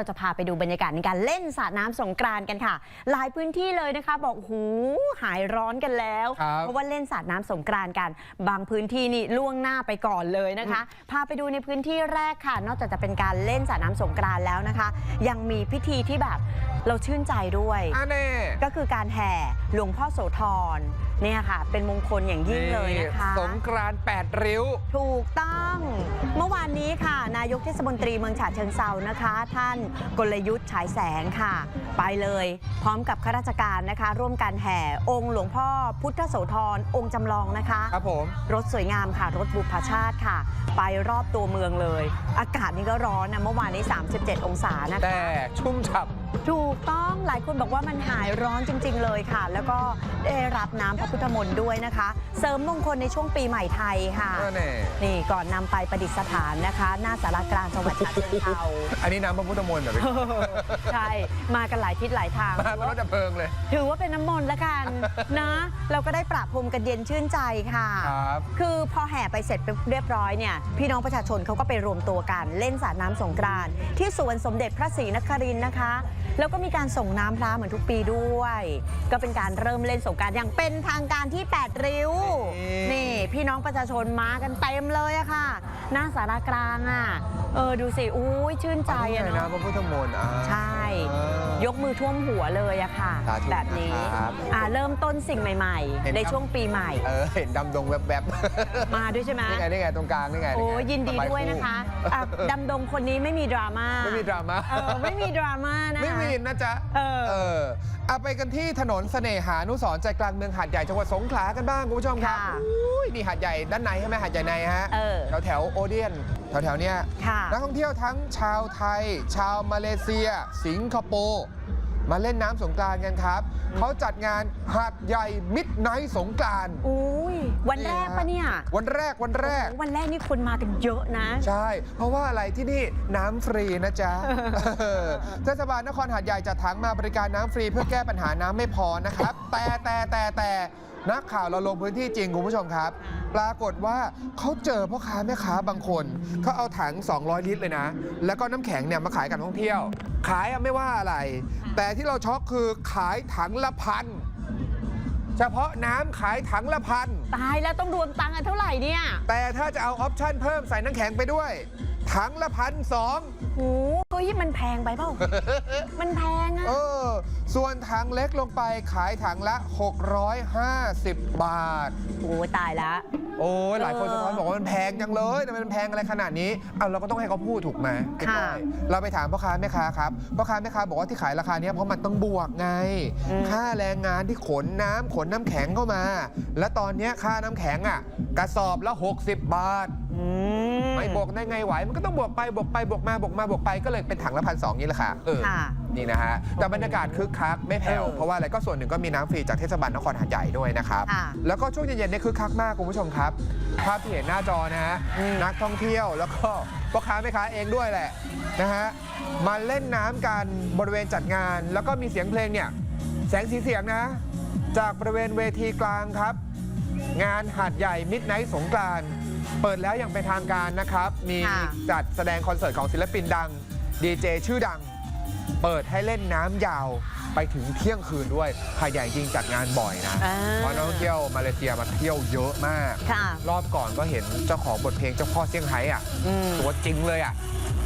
เราจะพาไปดูบรรยากาศในการเล่นสาดน้ำสงกรานต์กันค่ะ หลายพื้นที่เลยนะคะ บอกโอ้โหหายร้อนกันแล้วครับเพราะว่าเล่นสาดน้ำสงกรานต์กัน บางพื้นที่นี่ล่วงหน้าไปก่อนเลยนะคะ พาไปดูในพื้นที่แรกค่ะ นอกจากจะเป็นการเล่นสาดน้ำสงกรานต์แล้วนะคะ ยังมีพิธีที่แบบเราชื่นใจด้วยอะแน่ก็คือการแห่หลวงพ่อโสธร เนี่ยค่ะ เป็นมงคลอย่างยิ่งเลยนะคะ สงกรานต์แปดริ้ว ถูกต้อง เมื่อวานนี้ค่ะ นายกเทศมนตรีเมืองฉะเชิงเซานะคะ ท่านกลยุทธ์ฉายแสงค่ะ ไปเลยพร้อมกับข้าราชการนะคะ ร่วมกันแห่องค์หลวงพ่อพุทธโสธรองค์จำลองนะคะครับผมรถสวยงามค่ะ รถบุพชาติค่ะ ไปรอบตัวเมืองเลย อากาศนี่ก็ร้อนนะเมื่อวานนี้ 37 องศานะคะแต่ชุ่มฉ่ ถูกต้องหลายคนบอกว่ามันหายร้อนจริง ๆ เลยค่ะ แล้วก็ได้รับน้ำพระพุทธมนต์ด้วยนะคะ เสริมมงคลในช่วงปีใหม่ไทยค่ะำอะแน่ นี่ก่อนนำไปประดิษฐานนะคะ หน้าสารกลางจังหวัดฉะเชิงเทราอันนี้น้ำพระพุทธมนต์เหรอพี่ใช่ มากันหลายทิศหลายทาง มาเป็นรถดับเพลิงเลย ถือว่าเป็นน้ำมนต์ละกัน นะ เราก็ได้ประพรมกันเย็นชื่นใจค่ะ ครับ คือพอแห่ไปเสร็จเรียบร้อยเนี่ยพี่น้องประชาชนเขาก็ไปรวมตัวกัน เล่นสาดน้ำสงกรานต์ที่สวนสมเด็จพระศรีนครินทร์นะคะ แล้วก็มีการส่งน้ำพระเหมือนทุกปีด้วย ก็เป็นการเริ่มเล่นสงกรารอย่างเป็นทางการที่ 8 ริ้ว นี่นี่พี่น้องประชาชนมากันเต็มเลยอะค่ะ หน้าสารกลางอะเออดูสิ อุ้ยชื่นใจอะอันนี้เนาะน้ำพระพุทธมนต์อะใช่เออ ยกมือท่วมหัวเลยอะค่ะ สาธุแบบนี้นะครับอ่าเริ่มต้นสิ่งใหม่เห็นๆในครับช่วงปีใหม่ เออเห็นดำดงแวบมาด้วยใช่ไหมๆนี่ไงนี่ไงตรงกลางนี่ไงโอ้ไงยินดีสบาด้วยนะคะอะดำดงคนนี้ไม่มีดราม่าไม่มีดราม่าเออไม่มีดราม่านะคะ ไม่มีนะจ๊ะเออ เออเอาไปกันที่ถนนเสน่หานุสรณ์ใจกลางเมืองหาดใหญ่จังหวัดสงขลากันบ้างคุณผู้ชมครับค่ะ อุ้ยนี่หาดใหญ่ด้านในใช่ไหมหาดใหญ่ในฮะ เออ แถวแถวโอเดียน แถวแถวๆเนี้ยค่ะนักท่องเที่ยวทั้งชาวไทย ชาวมาเลเซีย สิงคโปร์มาเล่นน้ำสงกรานต์กันครับเขาจัดงานหาดใหญ่มิดไนท์สงกรานต์ อุ้ยวันแรกปะเนี่ยวันแรกวันแรก โอ้โหวันแรกนี่คนมากันเยอะนะ ใช่ เพราะว่าอะไรที่นี่น้ำฟรีนะจ๊ะ เออเทศบาลนครหาดใหญ่จัดถังมาบริการน้ำฟรีเพื่อแก้ปัญหาน้ำไม่พอนะครับ แต่แต่แต่แต่นักข่าวเราลงพื้นที่จริงคุณผู้ชมครับ ปรากฏว่าเขาเจอพ่อค้าแม่ค้าบางคนเขาเอาถัง 200 ลิตรเลยนะ แล้วก็น้ำแข็งเนี่ยมาขายกับนักท่องเที่ยว ขายอะไม่ว่าอะไร แต่ที่เราช็อกคือขายถังละพันเฉพาะน้ำขายถังละพันตายแล้วต้องรวมตังค์กันเท่าไหร่เนี่ย แต่ถ้าจะเอาออปชั่นเพิ่มใส่น้ำแข็งไปด้วย ถังละพันสองโอ้โหเฮ้ยมันแพงไปเปล่า มันแพงอะเออ ส่วนถังเล็กลงไปขายถังละ 650 บาท โอ้ตายละโอ้ยหลายคนเออสะท้อนบอกว่ามันแพงจังเลยแต่มันแพงอะไรขนาดนี้เอาเราก็ต้องให้เขาพูดถูกไหมค่ะพี่ก้อยเราไปถามพ่อค้าแม่ค้าครับพ่อค้าแม่ค้าบอกว่าที่ขายราคาเนี้ยเพราะมันต้องบวกไงอืมค่าแรงงานที่ขนน้ำขนน้ำแข็งเข้ามา และตอนเนี้ยค่าน้ำแข็งอะ กระสอบละ 60 บาทอืม ไม่บวกได้ไงไหวมันก็ต้องบวกไปบวกไปบวกมาบวกมาบวกไปก็เลยเป็นถังละพันสองนี่แหละค่ะเออค่ะ นี่นะฮะแต่บรรยากาศคึกคักไม่แผ่วเออเพราะว่าอะไรก็ส่วนหนึ่งก็มีน้ำฟรีจากเทศบาลนครหาดใหญ่ด้วยนะครับ ค่ะ แล้วก็ช่วงเย็นๆเนี่ยคึกคักมากคุณผู้ชมครับ ภาพที่เห็นหน้าจอนะฮะอืม นักท่องเที่ยวแล้วก็พ่อค้าแม่ค้าเองด้วยแหละนะฮะมาเล่นน้ำกันบริเวณจัดงาน แล้วก็มีเสียงเพลงเนี่ยแสงสีเสียงนะ จากบริเวณเวทีกลางครับ งานหาดใหญ่มิดไนท์สงกรานต์ เปิดแล้วอย่างเป็นทางการนะครับ มีค่ะ จัดแสดงคอนเสิร์ตของศิลปินดัง ดีเจชื่อดัง เปิดให้เล่นน้ำยาวไปถึงเที่ยงคืนด้วยหาดใหญ่จริงจัดงานบ่อยนะ อ่า เพราะนักท่องเที่ยวมาเลเซียมาเที่ยวเยอะมาก ค่ะ รอบก่อนก็เห็นเจ้าของบทเพลงเจ้าพ่อเซี่ยงไฮ้อะอืม ตัวจริงเลยอะ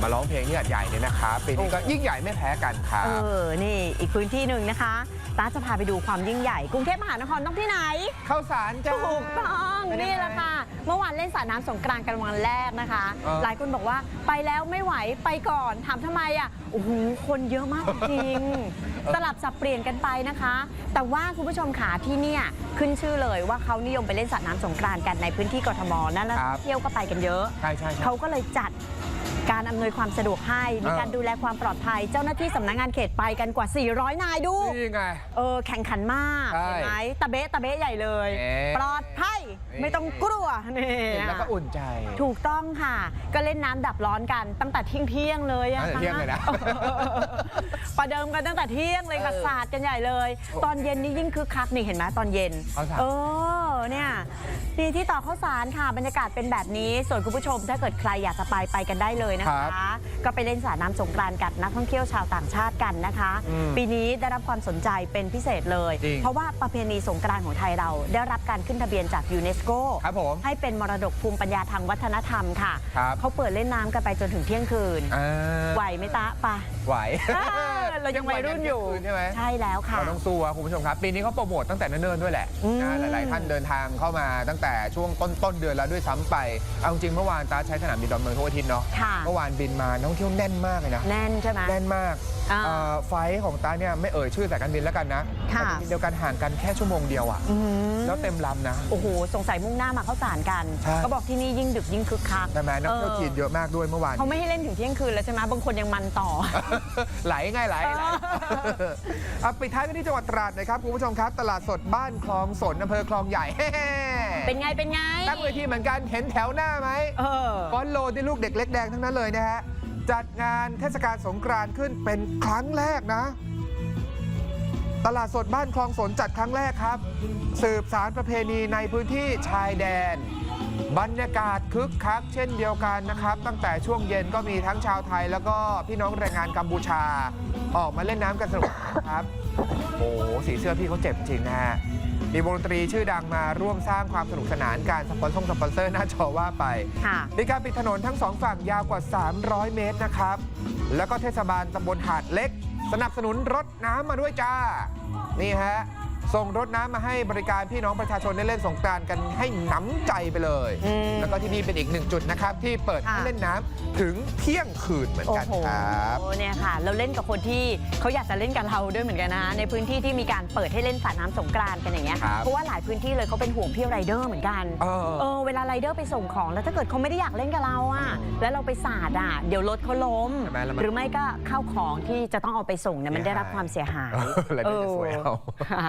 มาร้องเพลงที่หาดใหญ่เนี่ยนะครับปีนี้ก็ยิ่งใหญ่ไม่แพ้กันครัเอบอนี่อีกพื้นที่หนึ่งนะคะตาจะพาไปดูความยิ่งใหญ่ กรุงเทพมหานครต้องที่ไหน เข้าสารจ้า ถูกต้องเป็นยังไงนี่แหละค่ะ เมื่อวานเล่นสาดน้ำสงกรานต์กันวันแรกนะคะ เออ หลายคนบอกว่าไปแล้วไม่ไหวไปก่อนถามทำไมอะโอ้โหคนเยอะมากจริงสลับสับเปลี่ยนกันไปนะคะ แต่ว่าคุณผู้ชมขาที่เนี่ยขึ้นชื่อเลยว่าเขานิยมไปเล่นสาดน้ำสงกรานต์กันในพื้นที่กทมนั่นแล้วครับเที่ยวก็ไปกันเยอะ ใช่ใช่ใช่ เขาก็เลยจัด การอำนวยความสะดวกให้ มีเออการดูแลความปลอดภัย เจ้าหน้าที่สำนักงานเขตไปกันกว่า 400 นายดู นี่ไง เออ แข่งขันมาก ใช่เห็นไหมตะเบ๊ะตะเบ๊ะใหญ่เลย เอ๊ะปลอดภัยไม่ต้องกลัวนี่เห็นแล้วก็อุ่นใจ ถูกต้องค่ะ ก็เล่นน้ำดับร้อนกันตั้งแต่เที่ยงเที่ยงๆเลยอะตั้งแต่เที่ยงเลยนะประเดิมกันตั้งแต่เที่ยงเลยค่ะเออสาดกันใหญ่เลย ตอนเย็นนี่ยิ่งคึกคักนี่เห็นไหมตอนเย็น เอาสาด เออ เนี่ย นี่ที่ต่อข้าวสารค่ะบรรยากาศเป็นแบบนี้ ส่วนคุณผู้ชมถ้าเกิดใครอยากจะไปไปกันได้เลยนะครัคะบก็ไปเล่นสาดน้ำสงกรานต์กับนักท่องเที่ยวชาวต่างชาติกันนะคะ อืมปีนี้ได้รับความสนใจเป็นพิเศษเลย จริง เพราะว่าประเพณีสงกรานต์ของไทยเรา ได้รับการขึ้นทะเบียนจากยูเนสโก ครับผม ให้เป็นมรดกภูมิปัญญาทางวัฒนธรรมค่ะ ครับ เขาเปิดเล่นน้ำกันไปจนถึงเที่ยงคืน อ่าไหวไหมตะปะ ไหวเออ เรายังวัยรุ่นอยู่ ใช่ไหมใช่แล้วค่ะ เราต้องสู้อะคุณผู้ชมครับ ปีนี้เขาโปรโมทตั้งแต่เนิ่นๆด้วยแหละอืมนะหลายๆท่านเดินทางเข้ามาตั้งแต่ช่วงต้นต้นเดือนแล้วด้วยซ้ำไป เอาจริงๆเมื่อวานตาใช้สนามบินดอนเมืองทุกอาทิตย์เนาะ ค่ะเมื่อวานบินมานักท่องเที่ยวแน่นมากเลยนะ แน่นใช่ไหม แน่นมากอ่าเอ่อไฟล์ของตาเนี่ยไม่เอ่ยชื่อสายการบินแล้วกันนะค่ะแต่เป็นเดียวกันห่างกันแค่ชั่วโมงเดียวอะอื้อหือแล้วเต็มลำนะ โอ้โห สงสัยมุ่งหน้ามาเข้าสารกัน ใช่ ก็บอกที่นี่ยิ่งดึกยิ่งคึกคักใช่ไหมนักท่องเที่ยวจีนเยอะมากด้วยเมื่อวาน เขาไม่ให้เล่นถึงเที่ยงคืนแล้วใช่ไหมบางคนยังมันต่อ ไหลไงไหลไหลเออเอาปิดท้ายกันที่จังหวัดตราดหนะครับคุณผู้ชมครับ ตลาดสดบ้านคลองสนอำเภอคลองใหญ่เป็นไงเป็นไงตั้งเวทีเหมือนกันเห็นแถวหน้าไหมเออ ฟอนโลที่ลูกเด็กเล็กแดงทั้งนั้นเลยนะฮะ จัดงานเทศกาลสงกรานต์ขึ้นเป็นครั้งแรกนะ ตลาดสดบ้านคลองสนจัดครั้งแรกครับ สืบสารประเพณีในพื้นที่ชายแดน บรรยากาศคึกคักเช่นเดียวกันนะครับ ตั้งแต่ช่วงเย็นก็มีทั้งชาวไทย แล้วก็พี่น้องแรงงานกัมพูชา ออกมาเล่นน้ำกันสนุกนะครับโอ้โหสีเสื้อพี่เขาเจ็บจริงนะฮะมีวงดนตรีชื่อดังมาร่วมสร้างความสนุกสนานการสปอนเซอร์สปอนเซอร์หน้าจอว่าไปค่ะมีการปิดถนนทั้งสองฝั่งยาวกว่า 300 เมตรนะครับ แล้วก็เทศบาลตำบลหาดเล็ก สนับสนุนรถน้ำมาด้วยจ้า นี่ฮะ ส่งรถน้ำมาให้บริการพี่น้องประชาชนได้เล่นสงกรานต์กันให้หนำใจไปเลย อืมแล้วก็ที่นี่เป็นอีกหนึ่งจุดนะครับ ที่เปิดให้ค่ะ เล่นน้ำถึงเที่ยงคืนเหมือนโอ้กันโหครับเนี่ยค่ะ เราเล่นกับคนที่เขาอยากจะเล่นกับเราด้วยเหมือนกันนะ ในพื้นที่ที่มีการเปิดให้เล่นสาดน้ำสงกรานต์กันอย่างเงี้ย ครับ เพราะว่าหลายพื้นที่เลยเขาเป็นห่วงพี่ไรเดอร์เหมือนกัน เออ เออเวลาไรเดอร์ไปส่งของแล้วถ้าเกิดเขาไม่ได้อยากเล่นกับเราอะแล้วเราไปสาดอะเดี๋ยวรถเขาล้ม ใช่ไหมแล้วมันหรือไม่ก็ข้าวของที่จะต้องเอาไปส่งเนี่ยมันได้รับความเสียหาย เออไรเดอร์จะสวยเอา ค่ะ